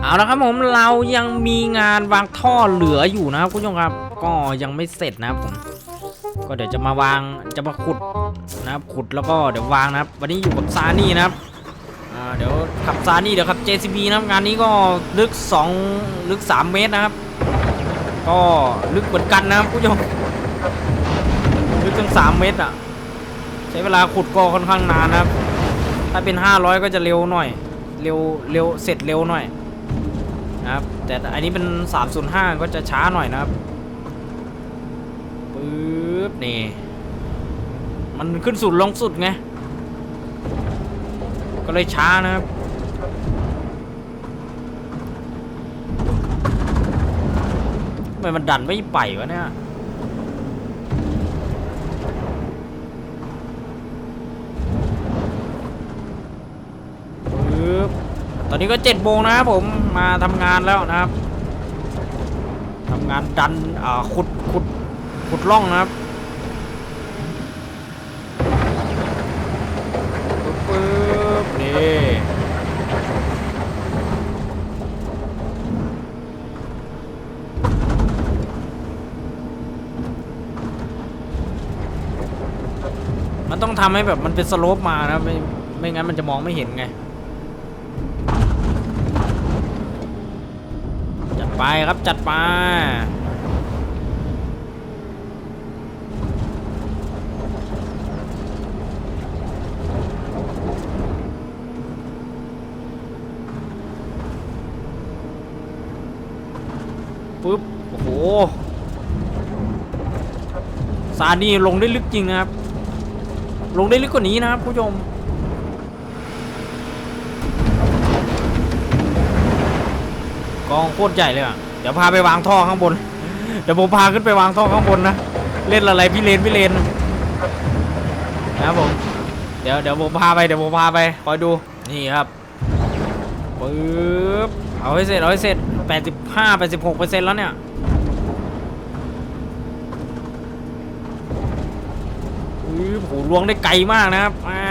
เอาละครับผมเรายังมีงานวางท่อเหลืออยู่นะครับคุณผู้ชมครับ ก็ยังไม่เสร็จนะครับผมก็เดี๋ยวจะมาวางจะมาขุดนะครับขุดแล้วก็เดี๋ยววางนะครับ วันนี้อยู่กับซานี่นะครับเดี๋ยวขับซานี่เดี๋ยวขับ JCB นะครับงานนี้ก็ลึก 2 ลึก 3 เมตรนะครับ ก็ลึกเหมือนกันนะครับคุณผู้ชมลึกถึง3เมตรอะใช้เวลาขุดก็ค่อนข้างนานนะครับ ถ้าเป็น 500 ก็จะเร็วหน่อย เร็วเร็วเสร็จเร็วหน่อย นะครับ แต่อันนี้เป็น 305 ก็จะช้าหน่อยนะครับปึ๊บนี่ มันขึ้นสุดลงสุดไง ก็เลยช้านะครับทำไมมันดันไม่ไปวะเนี่ย ปึ๊บ ตอนนี้ก็เจ็ดโมงนะครับผมมาทำงานแล้วนะครับทำงานดันอ่าขุดขุดขุดร่องนะครับปึ๊บปึ๊บนี่มันต้องทำให้แบบมันเป็นสโลปมานะไม่ไม่งั้นมันจะมองไม่เห็นไง จัด ไปครับจัดไปปุ๊บ โอ้โห ซานี่ลงได้ลึกจริงนะครับ ลงได้ลึกกว่านี้นะครับผู้ชม กองโคตรใหญ่เลยอะ เดี๋ยวพาไปวางท่อข้างบน เดี๋ยวผมพาขึ้นไปวางท่อข้างบนนะ เล่นอะไรพี่เลนพี่เลนนะครับผม เดี๋ยวเดี๋ยวผมพาไปเดี๋ยวผมพาไปคอยดู นี่ครับปึ๊บ เอาให้เสร็จเอาให้เสร็จ 85 86เปอร์เซ็นต์แล้วเนี่ยปึ๊บโหลวงได้ไกลมากนะครับอ่า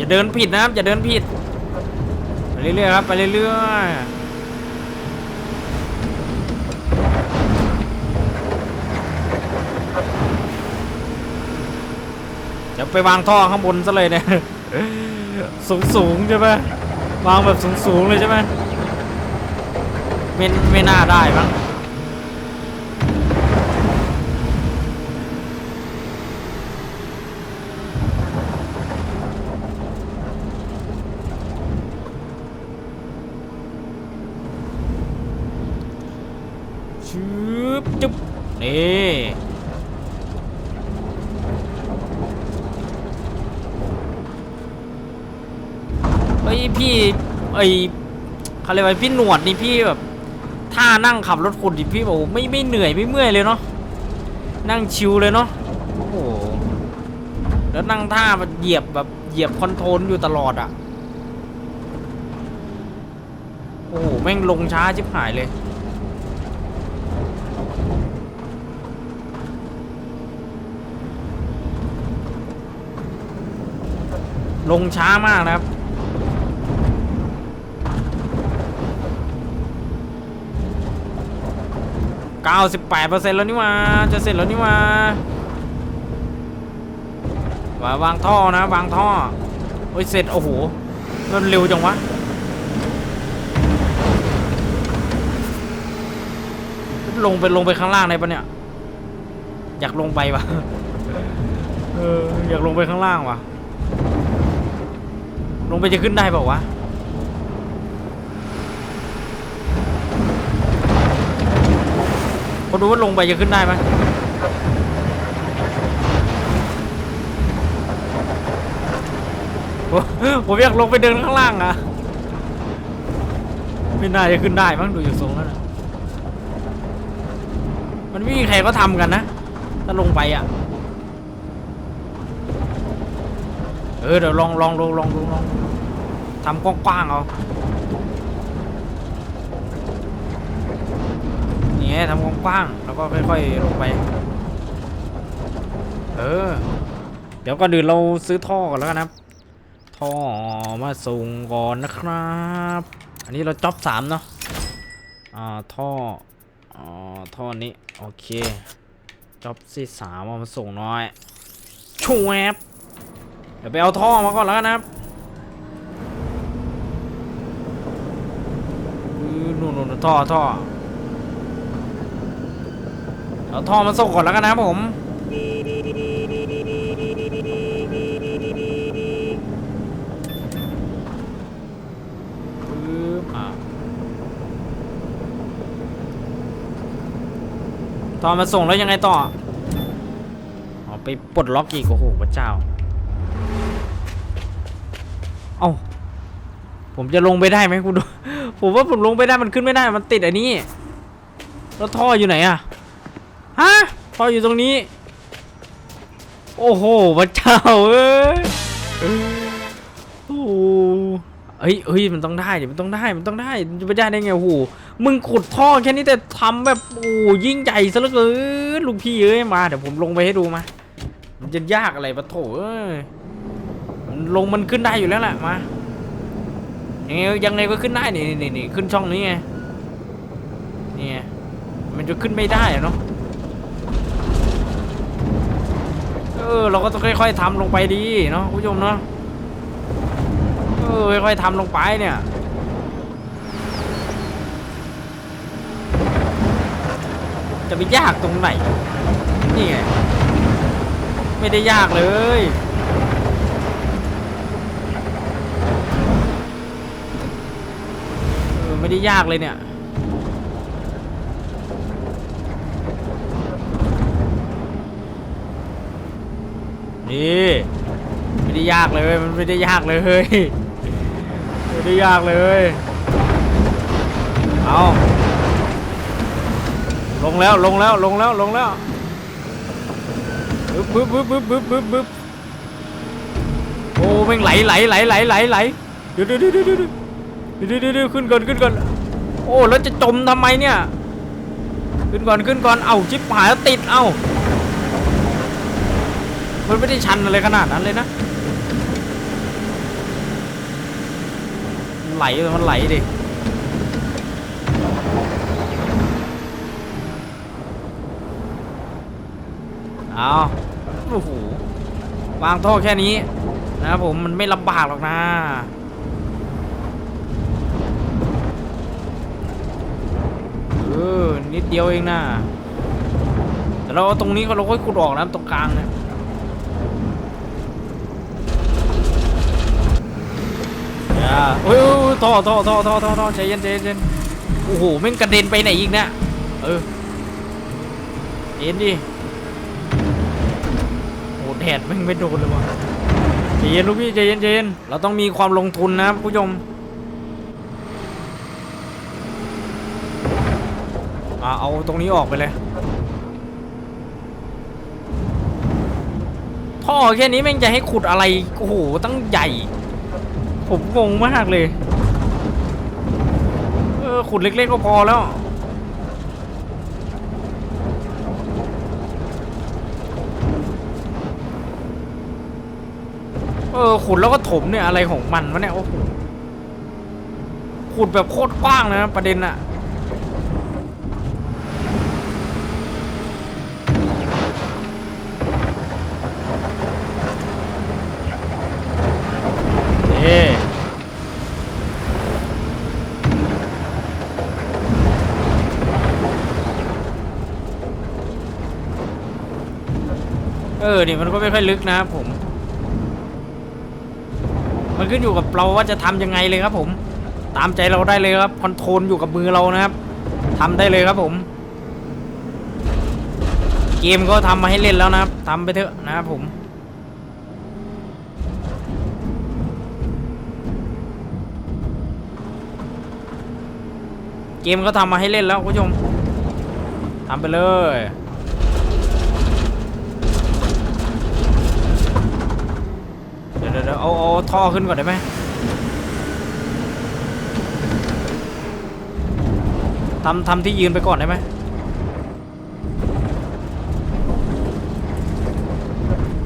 อย่าเดินผิดนะครับอย่าเดินผิดไปเรื่อยๆครับไปเรื่อยๆจะไปวางท่อข้างบนซะเลยเนี่ยสูงสูงๆใช่ไหมวางแบบสูงสูงๆเลยใช่ไหมไม่ไม่น่าได้มั้งชืบจุ๊บนี่ เฮ้ยพี่ไอเขาเรียกว่าพี่หนวดนี่พี่แบบท่านั่งขับรถขุดดิพี่บอกไม่ไม่เหนื่อยไม่เมื่อยเลยเนาะนั่งชิวเลยเนาะโอ้โหแล้วนั่งท่าแบบเหยียบแบบเหยียบคอนโทรลอยู่ตลอดอะ่ะโอ้โหแม่งลงช้าชิบหายเลยลงช้ามากนะครับ 98%แล้วนี่หว่าจะเสร็จแล้วนี่วาว่าวางท่อนะ วางท่อโอ้ยเสร็จ โอ้โหมันเร็วจังวะลงไปลงไปข้างล่างได้ปะเนี่ย อยากลงไปวะเอออยากลงไปข้างล่างวะลงไปจะขึ้นได้เปล่าวะ คนดูว่าลงไปจะขึ้นได้ไหมผมอยากลงไปเดินข้างล่างอะไม่น่าจะขึ้นได้มั้งดูอยู่ทรงแล้วนะมันไม่มีใครก็ทำกันนะถ้าลงไปอะ เออเดี๋ยวลองลองลองลองลองลองทำกว้างๆเอา นี่ไงทำกว้างๆแล้วก็ค่อยๆลงไป เออ เดี๋ยวก่อนอื่นเราซื้อท่อก่อนแล้วกันนะครับท่อมาส่งก่อนนะครับ อันนี้เราจ็อบสามเนาะอ่าท่ออ่าท่อนี้โอเคจ็อบที่สามมาส่งหน้อยชวบเดี๋ยวไปเอาท่อมาก่อนแล้วกันนะครับอือนู่นนู่นท่อท่อ เอาท่อมาส่งก่อนแล้วกันนะผมปึ๊บอะตอนมาส่งแล้วยังไงต่อ อ๋อไปปลดล็อกอีกโอ้โหพระเจ้า เอ้า ผมจะลงไปได้ไหมคุณดู ผมว่าผมลงไปได้มันขึ้นไม่ได้ มันติดอันนี้ แล้วท่ออยู่ไหนอะ ฮะท่ออยู่ตรงนี้ โอ้โหพระเจ้าเอ้ยโอ้เฮ้ยเฮ้ยมันต้องได้เดี๋ยวมันต้องได้มันต้องได้มันจะไปได้ได้ไงโอ้โหมึงขุดท่อแค่นี้แต่ทำแบบโอ้ยิ่งใหญ่ซะเหลือเกินลูกพี่เอ้ยมาเดี๋ยวผมลงไปให้ดูมา มันจะยากอะไรปะโถเอ้ยมันลงมันขึ้นได้อยู่แล้วแหละมายังไงยังไงก็ขึ้นได้นี่นี่นี่ขึ้นช่องนี้ไงนี่ไงมันจะขึ้นไม่ได้เนาะ เออเราก็ต้องค่อยๆทำลงไปดีเนาะคุณผู้ชมเนาะเออค่อยๆทำลงไปเนี่ยจะไปยากตรงไหนนี่ไงไม่ได้ยากเลยเออไม่ได้ยากเลยเนี่ย นี่ไม่ได้ยากเลยมันไม่ได้ยากเลยไม่ได้ยากเลยเอาลงแล้วลงแล้วลงแล้วลงแล้วปึ๊บปึ๊บปึ๊บปึ๊บปึ๊บปึ๊บึ๊บโอ้แม่งไหลไหลไหลไหลไหลไหลเดี๋ยวเดี๋ยวเดี๋ยวเดี๋ยวเดี๋ยขึ้นก่อนขึ้นก่อนโอ้แล้วจะจมทำไมเนี่ยขึ้นก่อนขึ้นก่อนเอ้าจิ๊บหายแล้วติดเอ้า มันไม่ได้ชันอะไรขนาดนั้นเลยนะไหลมันไหลดิเอาโอ้โหวางท่อแค่นี้นะครับผมมันไม่ลำบากหรอกนะเออนิดเดียวเองนะแต่เราตรงนี้ก็เราค่อยขุดออกนะตรงกลางเนี่ย อย่าเฮ้ยท่อท่อท่อท่อท่อท่อใจเย็นใจเย็นโอ้โหแม่งกระเด็นไปไหนอีกเนี่ยเออเย็นดิโอ้แดดแม่งไม่โดนเลยว่ะใจเย็นลูกพี่ใจเย็นใจเย็นเราต้องมีความลงทุนนะครับผู้ชมอ่าเอาตรงนี้ออกไปเลยท่อแค่นี้แม่งจะให้ขุดอะไรโอ้โหตั้งใหญ่ ผมงงมากเลย เออขุดเล็ก ๆ ก็พอแล้ว เออขุดแล้วก็ถมเนี่ยอะไรของมันวะเนี่ยโอ้โหขุดแบบโคตรกว้างเลยนะประเด็นอะเอ๊ เออนี่มันก็ไม่ค่อยลึกนะครับผม มันขึ้นอยู่กับเราว่าจะทำยังไงเลยครับผม ตามใจเราได้เลยครับคอนโทรลอยู่กับมือเรานะครับทำได้เลยครับผม เกมก็ทำมาให้เล่นแล้วนะครับทำไปเถอะนะครับผมเกมก็ทำมาให้เล่นแล้วคุณผู้ชมทำไปเลย เอาเอาท่อขึ้นก่อนได้ไหมทำทำที่ยืนไปก่อนได้ไหม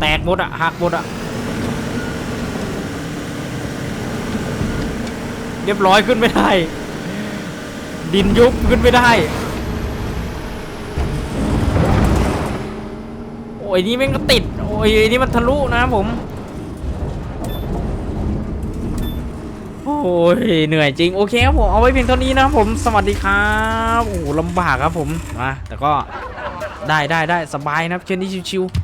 แตกหมดอะหักหมดอะเรียบร้อยขึ้นไม่ได้ ดินยุบขึ้นไม่ได้ โอ้ยนี่แม่งก็ติด โอ้ยนี่มันทะลุนะผม โอ้ยเหนื่อยจริง โอเคครับผมเอาไว้เพียงเท่านี้นะครับผมสวัสดีครับโอ้ลำบากครับผมมาแต่ก็ได้ได้ได้สบายนะครับเช่นนี้ชิวๆ